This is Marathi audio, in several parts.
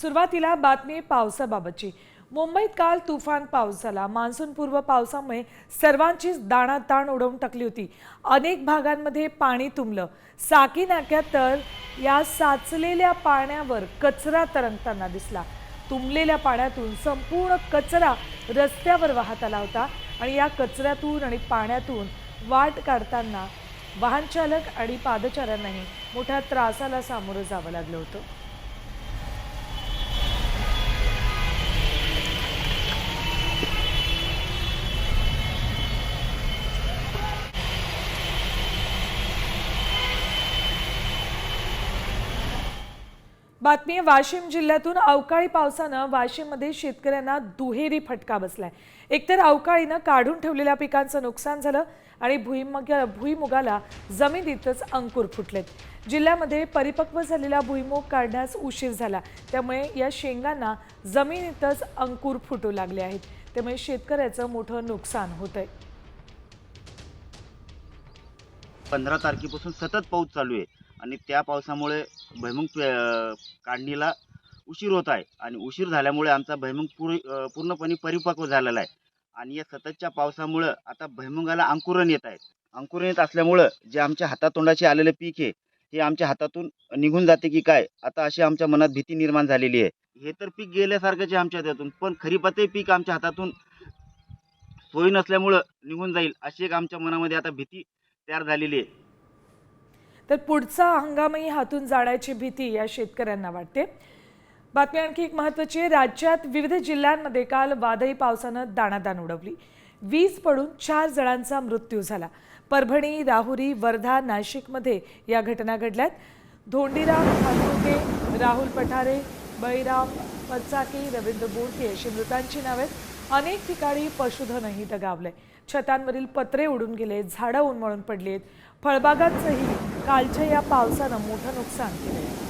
सुरुवातीला बातमी पावसाबाबतची. मुंबईत काल तुफान पाऊस झाला. मान्सूनपूर्व पावसामुळे सर्वांचीच दाणाताण उडवून टाकली होती. अनेक भागांमध्ये पाणी तुंबलं. साकी नाक्यात तर या साचलेल्या पाण्यावर कचरा तरंगताना दिसला. तुंबलेल्या पाण्यातून संपूर्ण कचरा रस्त्यावर वाहत आला होता आणि या कचऱ्यातून आणि पाण्यातून वाट काढताना वाहनचालक आणि पादचाऱ्यांनाही मोठ्या त्रासाला सामोरं जावं लागलं होतं. बातमी वाशिम जिल्ह्यातून अवकाळी पावसानं वाशिममध्ये शेतकऱ्यांना दुहेरी फटका बसलाय. एकतर अवकाळीनं काढून ठेवलेल्या पिकांचं नुकसान झालं आणि भुईमग भुईमुगाला जमिनीतच अंकुर फुटलेत. जिल्ह्यामध्ये परिपक्व झालेला भुईमुग काढण्यास उशीर झाला. त्यामुळे या शेंगांना जमिनीतच अंकुर फुटू लागले आहेत. त्यामुळे शेतकऱ्याचं मोठं नुकसान होत आहे पंधरा तारखेपासून सतत पाऊस चालू आहे. आणि त्या पावसामुळे भैमुंग काढणीला उशीर होत आहे. आणि उशीर झाल्यामुळे आमचा भैमुग पूर पूर्णपणे परिपक्व झालेला आहे. आणि या सततच्या पावसामुळं आता भैमुगाला अंकुरण येत आहेत अंकुरण येत असल्यामुळं जे आमच्या हातातोंडाचे आलेले पीक आहे हे आमच्या हातातून निघून जाते की काय? आता अशी आमच्या मनात भीती निर्माण झालेली आहे. हे तर पीक गेल्यासारखंच आहे आमच्या हातातून पण खरीपातही पीक आमच्या हातातून सोयी नसल्यामुळं निघून जाईल अशी एक आमच्या मनामध्ये आता भीती तयार झालेली आहे. तर पुढचा हंगामही हातून जाण्याची भीती या शेतकऱ्यांना वाटते. बातमी आणखी एक महत्त्वाची आहे. राज्यात विविध जिल्ह्यांमध्ये काल वादळी पावसानं दाणादाण उडवली. वीज पडून चार जणांचा मृत्यू झाला. परभणी राहुरी वर्धा नाशिकमध्ये या घटना घडल्यात. धोंडीराम हातुके राहुल पठारे बळीराम पचाके रवींद्र बोडके अशी मृतांची नावे आहेत. अनेक ठिकाणी पशुधनही दगावलंय. छतांवरील पत्रे उडून गेले झाडं उन्मळून पडली आहेत फळबागांचंही कालच्या या पावसानं मोठं नुकसान केलंय.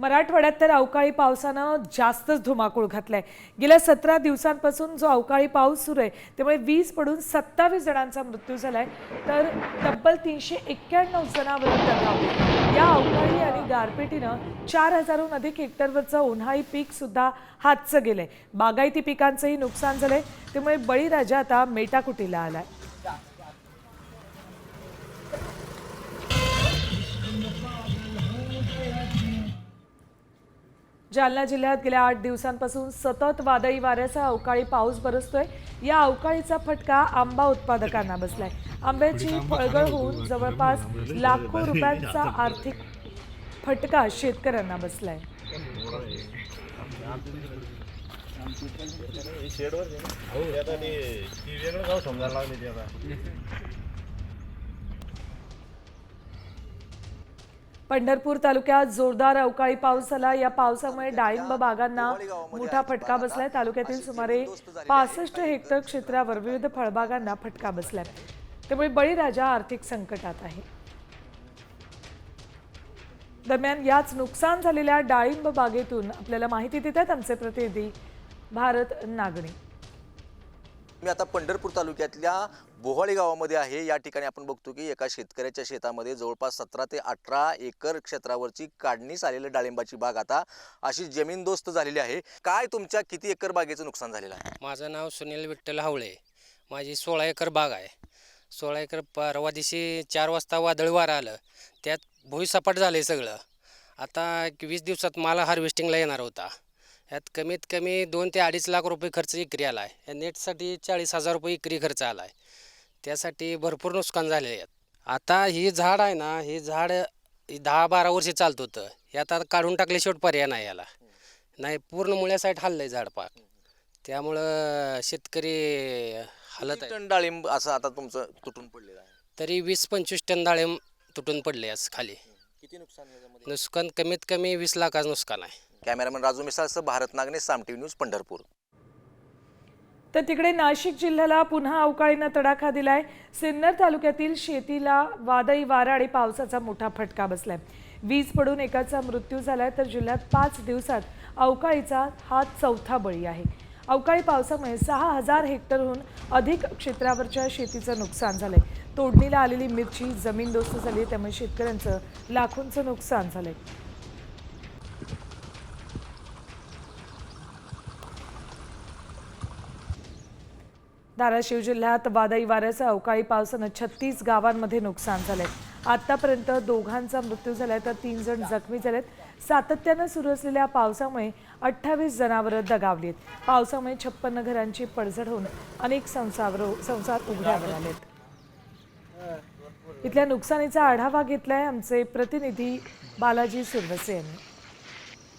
मराठवाड्यात तर अवकाळी पावसानं जास्तच धुमाकूळ घातलाय. गेल्या सतरा दिवसांपासून जो अवकाळी पाऊस सुरू आहे त्यामुळे वीज पडून सत्तावीस जणांचा मृत्यू झालाय. तर तब्बल तीनशे एक्क्याण्णव जनावर दगावले या अवकाळी आणि गारपिटीनं चार हजारहून अधिक हेक्टरवरचं उन्हाळी पीक सुद्धा हातचं गेलंय. बागायती पिकांचंही नुकसान झालंय. त्यामुळे बळीराजा आता मेटाकुटीला आलाय. जालना जिल्ह्यात गेल्या आठ दिवसांपासून सतत वादळी वाऱ्याचा अवकाळी पाऊस बरसतोय. या अवकाळीचा फटका आंबा उत्पादकांना बसलाय. आंब्याची फळगळ होऊन जवळपास लाखो रुपयांचा आर्थिक फटका शेतकऱ्यांना बसलाय. पंढरपूर तालुक्यात जोरदार अवकाळी पाऊस झाला. या पावसामुळे डाळिंब बागांना मोठा फटका बसलाय. तालुक्यातील सुमारे पासष्ट हेक्टर क्षेत्रावर विविध फळबागांना फटका बसलाय. त्यामुळे बळीराजा आर्थिक संकटात आहे. दरम्यान याच नुकसान झालेल्या डाळिंब बागेतून आपल्याला माहिती देतात आमचे प्रतिनिधी भारत नागणे. मी आता पंढरपूर तालुक्यातल्या बोहाळी गावामध्ये आहे. या ठिकाणी आपण बघतो की एका शेतकऱ्याच्या शेतामध्ये जवळपास सतरा ते अठरा एकर क्षेत्रावरची काढणीस आलेली डाळिंबाची बाग आता अशी जमीनदोस्त झालेली आहे. काय तुमच्या किती एकर बागेचं नुकसान झालेलं आहे? माझं नाव सुनील विठ्ठल हावळे. माझी सोळा एकर बाग आहे. सोळा एकर परवा दिवशी चार वाजता वादळ वारं आलं. त्यात भुईसपाट झालं आहे सगळं. आता एक वीस दिवसात मला हार्वेस्टिंगला येणार होता. यात कमीत कमी दोन ते अडीच लाख रुपये खर्च इकरी आला आहे. या नेटसाठी चाळीस हजार रुपये इकरी खर्च आला आहे. त्यासाठी भरपूर नुकसान झाले आहे आता ही झाड आहे ना ही झाड दहा बारा वर्षे चालत होतं. हे आता काढून टाकले शेवट पर्याय नाही याला. नाही पूर्ण मुळ्यासाईड हल्लं आहे झाड पाक. त्यामुळं शेतकरी हालत आहे. टन डाळिंब असं आता तुमचं तुटून पडलेलं आहे? तरी वीस पंचवीस टन डाळिंब तुटून पडले आज खाली. किती नुकसान याच्यामध्ये? नुकसान कमीत कमी वीस लाखाचं नुकसान आहे. कॅमेरामॅन राजू मिसाळसह भारत नागने साम न्यूज पंढरपूर. तर तिकडे नाशिक जिल्ह्याला पुन्हा अवकाळीनं तडाखा दिलाय. सिन्नर तालुक्यातील शेतीला वादळी वारा आणि पावसाचा मोठा फटका बसलाय. वीज पडून एकाचा मृत्यू झालाय तर जिल्ह्यात पाच दिवसात अवकाळीचा हा चौथा बळी आहे. अवकाळी पावसामुळे सहा हजार हेक्टरहून अधिक क्षेत्रावरच्या शेतीचं नुकसान झालंय. तोडणीला आलेली मिरची जमीनदोस्त झाली त्यामुळे शेतकऱ्यांचं लाखोंचं नुकसान झालंय. धाराशिव जिल्ह्यात वादळी वाऱ्यासह अवकाळी पावसानं छत्तीस गावांमध्ये नुकसान झालंय. आतापर्यंत दोघांचा मृत्यू झालाय तर तीन जण जखमी झालेत. सातत्यानं सुरू असलेल्या पावसामुळे अठ्ठावीस जनावरं दगावली आहेत पावसामुळे छप्पन्न घरांची पडझड होऊन अनेक संसार संसार उघड्यावर आलेत इथल्या नुकसानीचा आढावा घेतलाय आमचे प्रतिनिधी बालाजी सुरवसे यांनी.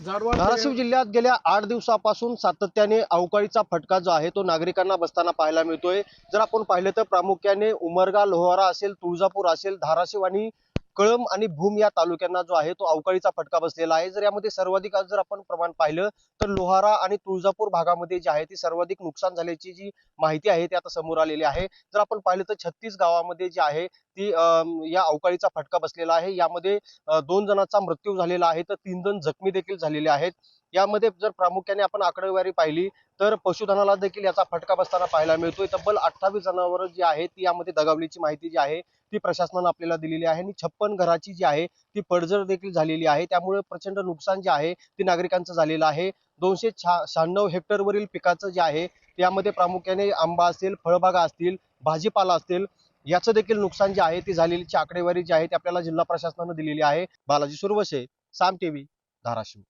धाराशिव जिल्ह्यात गेल्या आठ दिवसापासून सातत्याने अवकाळीचा फटका जो आहे तो नागरिकांना बसताना पाहायला मिळतोय. जर आपण पाहिलं तर प्रामुख्याने उमरगा लोहारा असेल तुळजापूर असेल धाराशिव आणि कळम आणि भूम या तालुक्यांना जो आहे तो अवकाळीचा फटका बसलेला आहे. जर यामध्ये सर्वाधिक आज जर आपण प्रमाण पाहिलं तर लोहारा आणि तुळजापूर भागामध्ये जे आहे ती सर्वाधिक नुकसान झाल्याची जी माहिती आहे ती आता समोर आलेली आहे. जर आपण पाहिलं तर छत्तीस गावामध्ये जे आहे ती अं, या अवकाळीचा फटका बसलेला आहे. यामध्ये दोन जणांचा मृत्यू झालेला आहे तर तीन जण जखमी देखील झालेले आहेत. यामध्ये जर प्रामुख्याने आपण आकडेवारी पाहिली तर पशुधनाला देखील याचा फटका बसताना पाहायला मिळतोय. तब्बल अठ्ठावीस जनावरं जी आहेत ती यामध्ये दगावलीची माहिती जी आहे ती प्रशासनानं आपल्याला दिलेली आहे. आणि छप्पन घराची जी आहे ती पडझड देखील झालेली आहे. त्यामुळे प्रचंड नुकसान जे आहे ते नागरिकांचं झालेलं आहे. दोनशे शहाण्णव हेक्टरवरील पिकाचं जे आहे त्यामध्ये प्रामुख्याने आंबा असेल फळबागा असतील भाजीपाला असतील याचं देखील नुकसान जे आहे ती झालेलीची आकडेवारी जी आहे ती आपल्याला जिल्हा प्रशासनानं दिलेली आहे. बालाजी सुरवसे साम टीव्ही धाराशिव.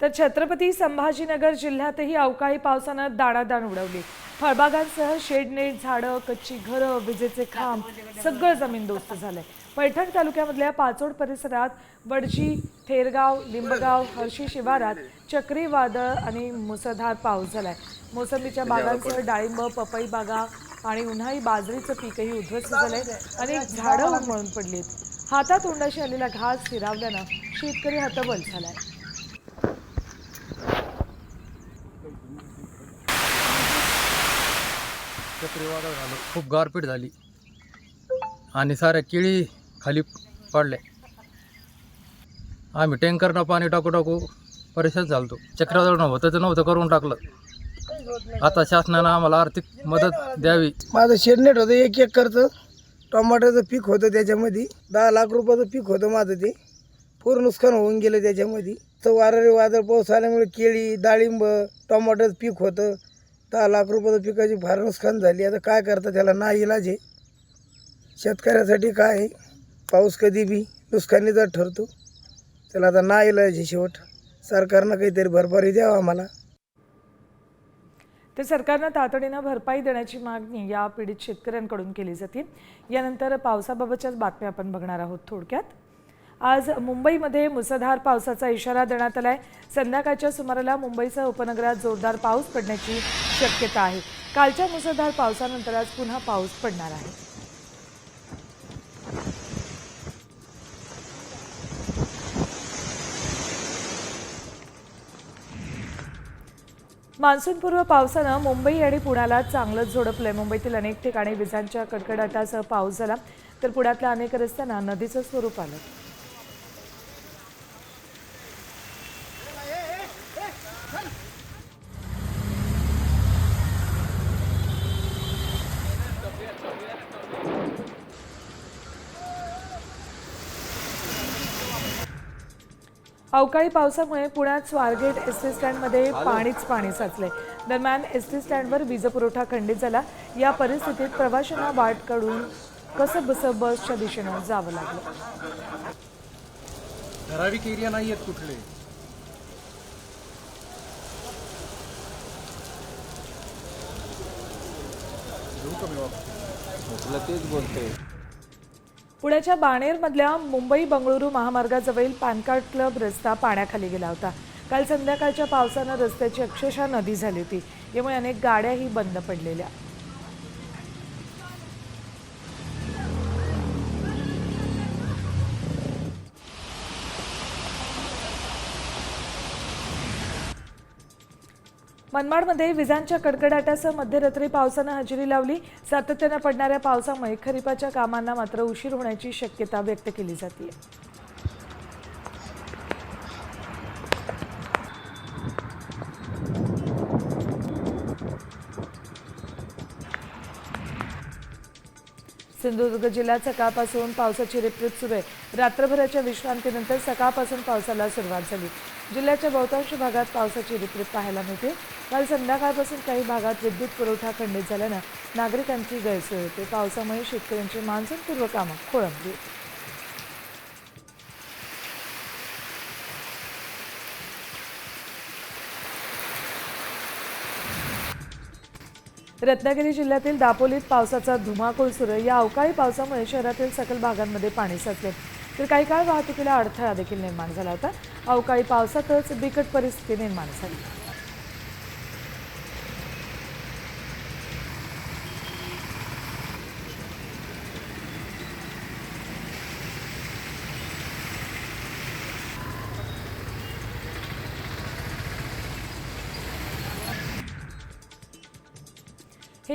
तर छत्रपती संभाजीनगर जिल्ह्यातही अवकाळी पावसानं दाणादाण उडवली. फळबागांसह शेडनेट झाडं कच्ची घरं विजेचे खांब सगळं जमीनदोस्त झालंय. पैठण तालुक्यामधल्या पाचोड परिसरात वडजी थेरगाव लिंबगाव हर्षी शिवारात चक्रीवादळ आणि मुसळधार पाऊस झालाय. मोसंबीच्या बागांसह डाळिंब पपई बागा आणि उन्हाळी बाजरीचं पीकही उद्ध्वस्त झालंय अनेक झाडं उन्मळून पडलीत. हातातोंडाशी आलेला घास स्थिरावल्यानं शेतकरी हतबल झालाय. चक्रीवादळ झालं. खूप गारपीट झाली. आणि साऱ्या केळी खाली पडल्या. आम्ही टँकरनं पाणी टाकू टाकू परेशान झालतो. चक्रीवादळ नव्हतं ते नव्हतं करून टाकलं. आता शासनानं आम्हाला आर्थिक मदत द्यावी. माझं शेडनेट होतं एक एक करतं टोमॅटोचं पीक होतं त्याच्यामध्ये. दहा लाख रुपयाचं पीक होतं माझं ते. पूर्ण नुकसान होऊन गेलं त्याच्यामध्ये. तर वाररे वादळ पाऊस आल्यामुळे केळी डाळिंब टोमॅटोचं पीक होतं. दहा लाख रुपयाचं पिकाची फार नुकसान झाली. आता काय करता त्याला ना इलाज आहे. शेतकऱ्यासाठी काय आहे? पाऊस कधी बी नुकसानीचा ठरतो त्याला आता ना इलाज आहे शेवट. सरकारनं काहीतरी भरपाई द्यावा आम्हाला. तर सरकारनं तातडीनं भरपाई देण्याची मागणी या पीडित शेतकऱ्यांकडून केली जाते. यानंतर पावसाबाबतच्याच बातम्या आपण बघणार आहोत थोडक्यात. आज मुंबईमध्ये मुसळधार पावसाचा इशारा देण्यात आला आहे संध्याकाळच्या सुमाराला मुंबईसह उपनगरात जोरदार पाऊस पडण्याची शक्यता आहे. कालच्या मुसळधार पावसानंतर आज पुन्हा पाऊस पडणार आहे. मान्सूनपूर्व पावसानं मुंबई आणि पुण्याला चांगलंच झोडपलंय. मुंबईतील अनेक ठिकाणी विजांच्या कडकडाटासह पाऊस झाला. तर पुण्यातल्या अनेक रस्त्यांना नदीचं स्वरूप आलं. अवकाळी पावसामुळे पुण्यात स्वारगेट एस टी स्टँडमध्ये पाणीच पाणी साचले दरम्यान एस टी स्टँडवर वीजपुरवठा खंडित झाला. या परिस्थितीत प्रवाशांना वाट काढून कसं बसं बसच्या दिशेनं जावं लागलं? ठराविक एरिया नाही आहेत कुठले. पुण्याच्या बाणेरमधल्या मुंबई बंगळुरू महामार्गाजवळील पॅनकार्ड क्लब रस्ता पाण्याखाली गेला होता. काल संध्याकाळच्या पावसानं रस्त्याची अक्षरशः नदी झाली होती. यामुळे अनेक गाड्याही बंद पडलेल्या. मनमाडमध्ये विजांच्या कडकडाटासह मध्यरात्री पावसानं हजेरी लावली. सातत्यानं पडणाऱ्या पावसामुळे खरीपाच्या कामांना मात्र उशीर होण्याची शक्यता व्यक्त केली जाते सिंधुदुर्ग जिल्ह्यात सकाळपासून पावसाची रिपरिप सुरू आहे. रात्रभराच्या विश्रांतीनंतर सकाळपासून पावसाला सुरुवात झाली. जिल्ह्याच्या बहुतांश भागात पावसाची रिपरिप पाहायला मिळते. काल संध्याकाळपासून काही भागात विद्युत पुरवठा खंडित झाल्यानं नागरिकांची गैरसोय होते. पावसामुळे शेतकऱ्यांची मान्सूनपूर्व कामं खोळंबली. रत्नागिरी जिल्ह्यातील दापोलीत पावसाचा धुमाकूळ सुरू या अवकाळी पावसामुळे शहरातील सकल भागांमध्ये पाणी साचले. तर काही काळ वाहतुकीला अडथळा देखील निर्माण झाला होता. अवकाळी पावसातच बिकट परिस्थिती निर्माण झाली.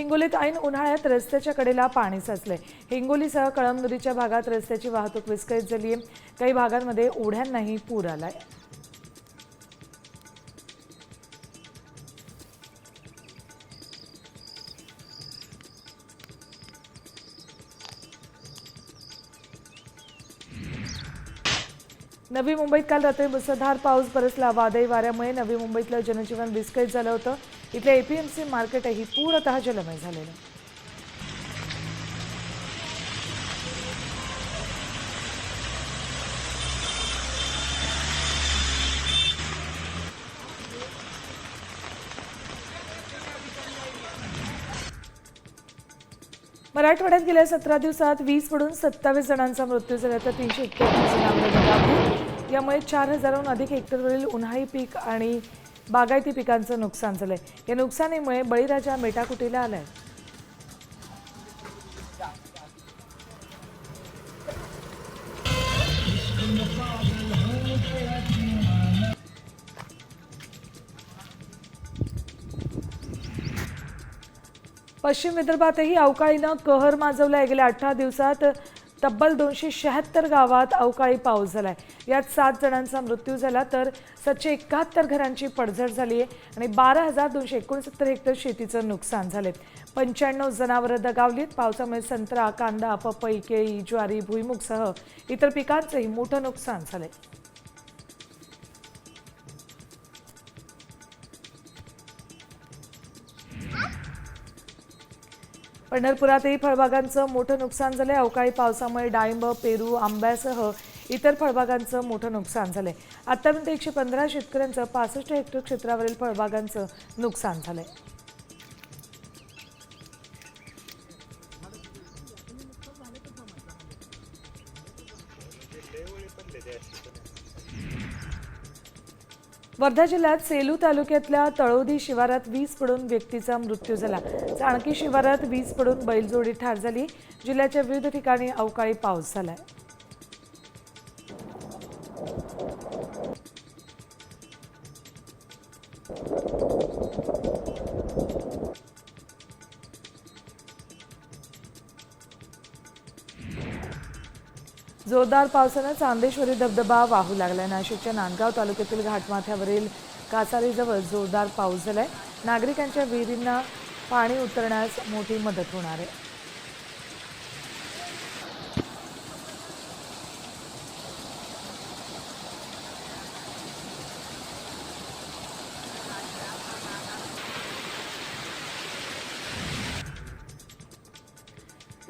हिंगोलीत ऐन उन्हाळ्यात रस्त्याच्या कडेला पाणी साचलंय. हिंगोलीसह कळमनुरीच्या भागात रस्त्याची वाहतूक विस्कळीत झाली आहे. काही भागांमध्ये ओढ्यांनाही पूर आलाय. नवी मुंबईत काल रात्री मुसळधार पाऊस बरसला वादळी वाऱ्यामुळे नवी मुंबईतलं जनजीवन विस्कळीत झालं होतं. इथलं एपीएमसी मार्केटही पूर्णतः जलमय झालेलं. मराठवाड्यात गेल्या सतरा दिवसात वीस पडून सत्तावीस जणांचा मृत्यू झाला तर तीनशे एक्क्याऐंशी जनावरं यामुळे चार हजाराहून अधिक हेक्टरवरील उन्हाळी पीक आणि बागायती पिकांचं नुकसान झालंय. या नुकसानीमुळे बळीराजा मेटाकुटीला आलाय. पश्चिम विदर्भातही अवकाळीनं कहर माजवलाय. गेल्या अठरा दिवसात तब्बल दोनशे शहात्तर गावात अवकाळी पाऊस झाला आहे यात सात जणांचा मृत्यू झाला तर सातशे एकाहत्तर घरांची पडझड झाली आहे आणि बारा हजार दोनशे एकोणसत्तर हेक्टर शेतीचं नुकसान झाले पंच्याण्णव जनावरं दगावलीत. पावसामुळे संत्रा कांदा पपई केळी ज्वारी भुईमुगसह इतर पिकांचंही मोठं नुकसान झालंय. पंढरपुरातही फळबागांचं मोठं नुकसान झालंय. अवकाळी पावसामुळे डाळिंब पेरू आंब्यासह इतर फळबागांचं मोठं नुकसान झालंय. आतापर्यंत एकशे पंधरा शेतकऱ्यांचं पासष्ट हेक्टर क्षेत्रावरील फळबागांचं नुकसान झालंय. वर्धा जिल्ह्यात सेलू तालुक्यातल्या तळोदी शिवारात वीज पडून व्यक्तीचा मृत्यू झाला. चाणकी शिवारात वीज पडून बैलजोडी ठार झाली. जिल्ह्याच्या विविध ठिकाणी अवकाळी पाऊस झालाय. जोरदार पावसानं चांदेश्वरी धबधबा वाहू लागलाय. नाशिकच्या नांदगाव तालुक्यातील घाटमाथ्यावरील कासारीजवळ जोरदार पाऊस झालाय. नागरिकांच्या विहिरींना पाणी उतरण्यास मोठी मदत होणार आहे.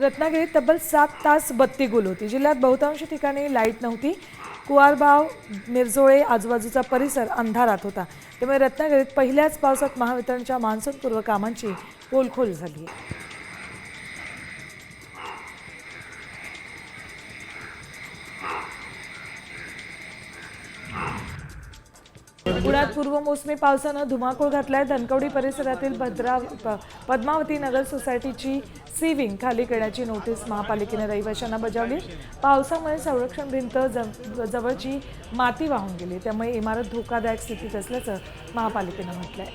रत्नागिरीत तब्बल सात तास बत्ती गुल होती. जिल्ह्यात बहुतांश ठिकाणी लाइट नव्हती. कुवारबाव मिरजोळे आजूबाजूचा परिसर अंधारात होता. त्यामुळे रत्नागिरीत पहिल्याच पावसात महावितरणच्या मान्सूनपूर्व कामांची पोलखोल झाली. पूर्वमोसमी पावसानं धुमाकूळ घातलाय. धनकवडी परिसरातील भद्रा प- पद्मावती नगर सोसायटीची सी विंग खाली करण्याची नोटीस महापालिकेने रहिवाशांना बजावली. पावसामुळे संरक्षण भिंत जवळची माती वाहून गेली. त्यामुळे इमारत धोकादायक स्थितीत असल्याचं महापालिकेनं म्हटलंय.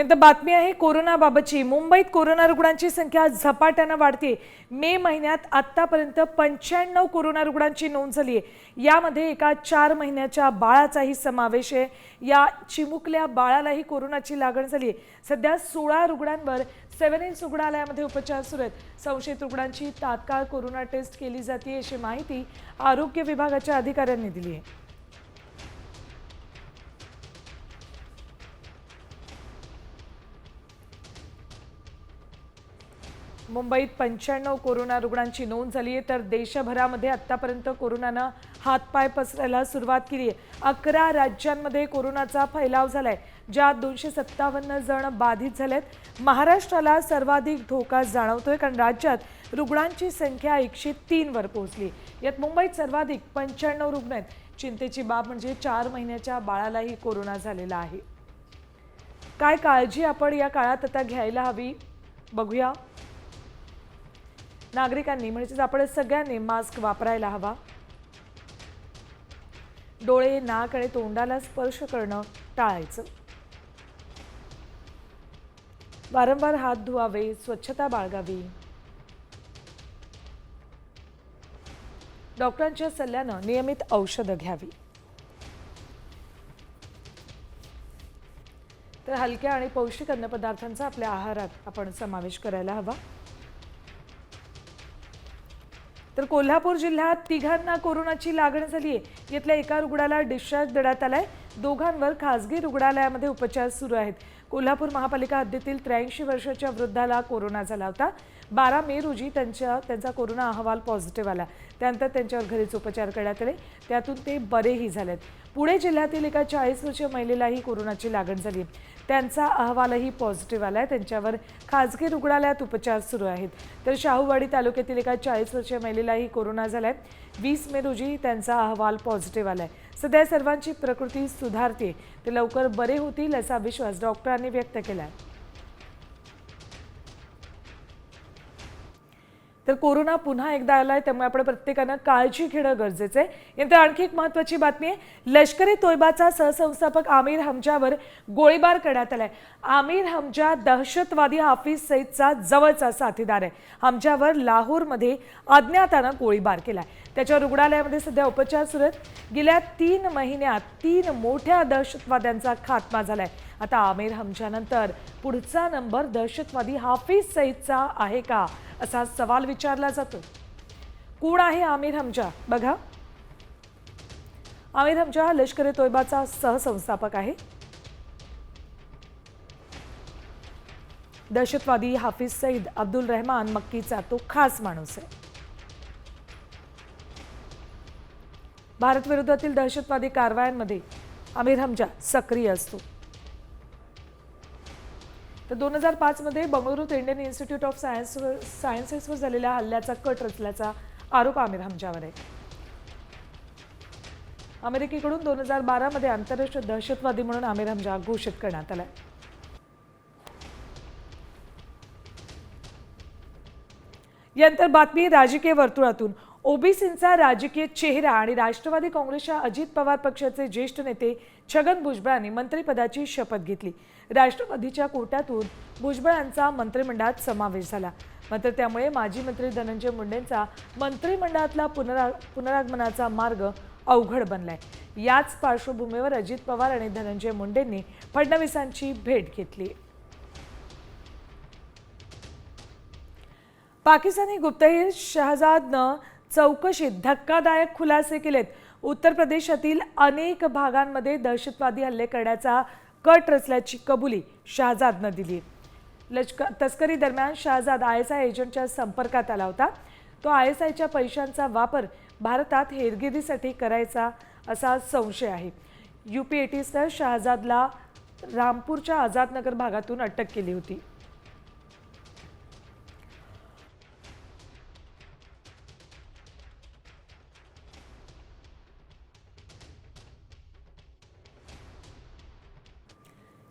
यानंतर बातमी आहे कोरोनाबाबतची. मुंबईत कोरोना रुग्णांची संख्या झपाट्यानं वाढते मे महिन्यात आत्तापर्यंत पंच्याण्णव कोरोना रुग्णांची नोंद झाली आहे. यामध्ये एका चार महिन्याच्या बाळाचाही समावेश आहे. या चिमुकल्या बाळालाही कोरोनाची लागण झाली आहे. सध्या सोळा रुग्णांवर सेव्हन एन्स रुग्णालयामध्ये उपचार सुरू आहेत. संशयित रुग्णांची तात्काळ कोरोना टेस्ट केली जाते अशी माहिती आरोग्य विभागाच्या अधिकाऱ्यांनी दिली आहे. मुंबईत पंच्याण्णव कोरोना रुग्णांची नोंद झाली आहे तर देशभरामध्ये आत्तापर्यंत कोरोनानं हातपाय पसरायला सुरुवात केली आहे. अकरा राज्यांमध्ये कोरोनाचा फैलाव झाला आहे ज्यात दोनशे सत्तावन्न जण बाधित झाले आहेत महाराष्ट्राला सर्वाधिक धोका जाणवतोय कारण राज्यात रुग्णांची संख्या एकशे तीनवर पोहोचली यात मुंबईत सर्वाधिक पंच्याण्णव रुग्ण आहेत. चिंतेची बाब म्हणजे चार महिन्याच्या बाळालाही कोरोना झालेला आहे. काय काळजी आपण या काळात आता घ्यायला हवी? बघूया. नागरिकांनी म्हणजेच आपण सगळ्यांनी मास्क वापरायला हवा. डोळे नाक आणि तोंडाला स्पर्श करणं टाळायचं. वारंवार हात धुवावे स्वच्छता बाळगावी. डॉक्टरांच्या सल्ल्यानं नियमित औषधं घ्यावी. तर हलक्या आणि पौष्टिक अन्नपदार्थांचा आपल्या आहारात आपण समावेश करायला हवा. तर कोल्हापूर जिल्ह्यात तिघांना कोरोनाची लागण झाली आहे यातल्या एका रुग्णाला डिस्चार्ज देण्यात आलाय. दोघांवर खासगी रुग्णालयामध्ये उपचार सुरू आहेत. कोल्हापूर महापालिका हद्दीतील त्र्याऐंशी वर्षाच्या वृद्धाला कोरोना झाला होता. बारा मे रोजी त्यांच्या त्यांचा कोरोना अहवाल पॉझिटिव्ह आला. त्यानंतर त्यांच्यावर घरीच उपचार करण्यात आले. त्यातून ते बरेही झालेत. पुणे जिल्ह्यातील एका चाळीस वर्षीय महिलेलाही कोरोनाची लागण झाली. त्यांचा अहवालही पॉझिटिव्ह आला आहे त्यांच्यावर खाजगी रुग्णालयात उपचार सुरू आहेत. तर शाहूवाडी तालुक्यातील एका चाळीस वर्षीय महिलेलाही कोरोना झाला आहे वीस मे रोजी त्यांचा अहवाल पॉझिटिव्ह आहे सध्या सर्वांची प्रकृती सुधारते ते लवकर बरे होतील असा विश्वास डॉक्टरांनी व्यक्त केला आहे तर कोरोना पुन्हा एकदा आला आहे त्यामुळे आपण प्रत्येकानं काळजी घेणं गरजेचं आहे. यानंतर आणखी एक महत्वाची बातमी आहे. लष्करी तोयबाचा सहसंस्थापक आमिर हमजावर गोळीबार करण्यात आलाय. आमिर हमजा दहशतवादी हाफिज सईदचा जवळचा साथीदार आहे. हमजावर लाहोरमध्ये अज्ञातानं गोळीबार केलाय. त्याच्या रुग्णालयामध्ये सध्या उपचार सुरू आहेत. गेल्या तीन महिन्यात तीन मोठ्या दहशतवाद्यांचा खात्मा झालाय. आता आमिर हमजानंतर पुढचा नंबर दहशतवादी हाफिज सईदचा आहे का असा सवाल विचारला जातो. कोण आहे आमिर हमजा? बघा. आमिर हमजा हा लष्कर ए तोयबाचा सहसंस्थापक आहे. दहशतवादी हाफिज सईद अब्दुल रहमान मक्कीचा तो खास माणूस आहे. भारत विरोधातील दहशतवादी कारवायांमध्ये आमिर हमजा सक्रिय असतो. तर दोन हजार पाचमध्ये बंगळुरूत इंडियन इन्स्टिट्यूट ऑफ सायन्सवर सायन्सेसवर झालेल्या हल्ल्याचा कट रचल्याचा आरोप आमिर हमजावर आहे. अमेरिकेकडून दोन हजार बारामध्ये आंतरराष्ट्रीय दहशतवादी म्हणून आमिर हमजा घोषित करण्यात आलाय. यानंतर बातमी राजकीय वर्तुळातून. ओबीसींचा राजकीय चेहरा आणि राष्ट्रवादी काँग्रेसच्या अजित पवार पक्षाचे ज्येष्ठ नेते छगन भुजबळ यांनी मंत्रिपदाची शपथ घेतली. राष्ट्रवादीच्या कोट्यातून भुजबळ यांचा मंत्रिमंडळात समावेश झाला. मात्र त्यामुळे माजी मंत्री धनंजय मुंडेंचा मंत्रिमंडळातला पुनरा पुनरागमनाचा मार्ग अवघड बनलाय. याच पार्श्वभूमीवर अजित पवार आणि धनंजय मुंडेंनी फडणवीसांची भेट घेतली. पाकिस्तानी गुप्तहेर शहजादनं चौकशीत धक्कादायक खुलासे केलेत. उत्तर प्रदेशातील अनेक भागांमध्ये दहशतवादी हल्ले करण्याचा कट रचल्याची कबुली शहजादनं दिली. लष्कर तस्करी दरम्यान शहजाद आय एस आय एजंटच्या संपर्कात आला होता. तो आय एस आयच्या पैशांचा वापर भारतात हेरगिरीसाठी करायचा असा संशय आहे. यू पी एटीसनं शहजादला रामपूरच्या आझादनगर भागातून अटक केली होती.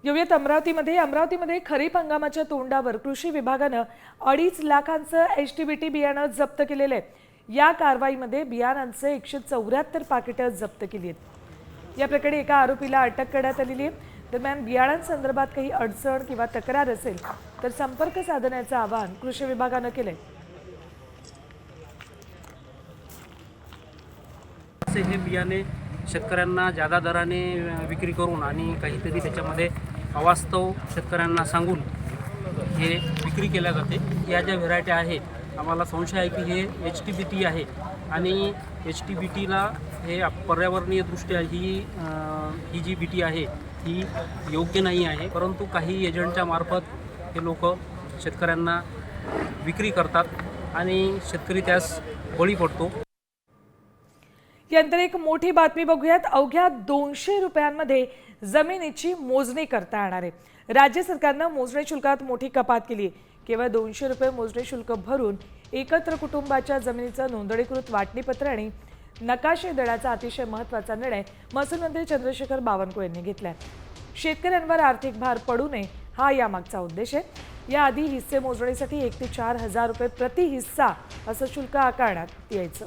येऊयात अमरावतीमध्ये अमरावतीमध्ये खरीप हंगामाच्या तोंडावर कृषी विभागानं अडीच लाखांचं एच टी बी टी बियाणं जप्त केलेलं आहे. या कारवाईमध्ये बियाणांचे एकशे चौऱ्याहत्तर पाकिटं जप्त केली आहेत. या प्रकरणी एका आरोपीला अटक करण्यात आलेली आहे. दरम्यान बियाणांसंदर्भात काही अडचण किंवा तक्रार असेल तर संपर्क साधण्याचं आवाहन कृषी विभागानं केलंय. असे हे बियाणे शेतकऱ्यांना जादा दराने विक्री करून आणि काहीतरी त्याच्यामध्ये अवास्तव शेतकऱ्यांना सांगून हे विक्री केल्या जाते. या ज्या व्हेरायटी आहेत आम्हाला संशय आहे की हे एच टी बी टी आहे आणि एच टी बी टीला हे पर्यावरणीय दृष्ट्या ही ही जी बी टी आहे ही योग्य नाही आहे. परंतु काही एजंटच्या मार्फत हे लोक शेतकऱ्यांना विक्री करतात आणि शेतकरी त्यास बळी पडतो. यानंतर एक मोठी बातमी बघूयात. अवघ्या दोनशे रुपयांमध्ये जमिनीची मोजणी करता येणार आहे. राज्य सरकारनं मोजणी शुल्कात मोठी कपात केली आहे. केवळ दोनशे रुपये मोजणी शुल्क भरून एकत्र कुटुंबाच्या जमिनीचं नोंदणीकृत वाटणीपत्र आणि नकाशे देण्याचा अतिशय महत्त्वाचा निर्णय महसूल मंत्री चंद्रशेखर बावनकुळे यांनी घेतलाय. शेतकऱ्यांवर आर्थिक भार पडू नये हा यामागचा उद्देश आहे. याआधी हिस्से मोजणीसाठी एक ते चार हजार रुपये प्रति हिस्सा असं शुल्क आकारण्यात यायचं.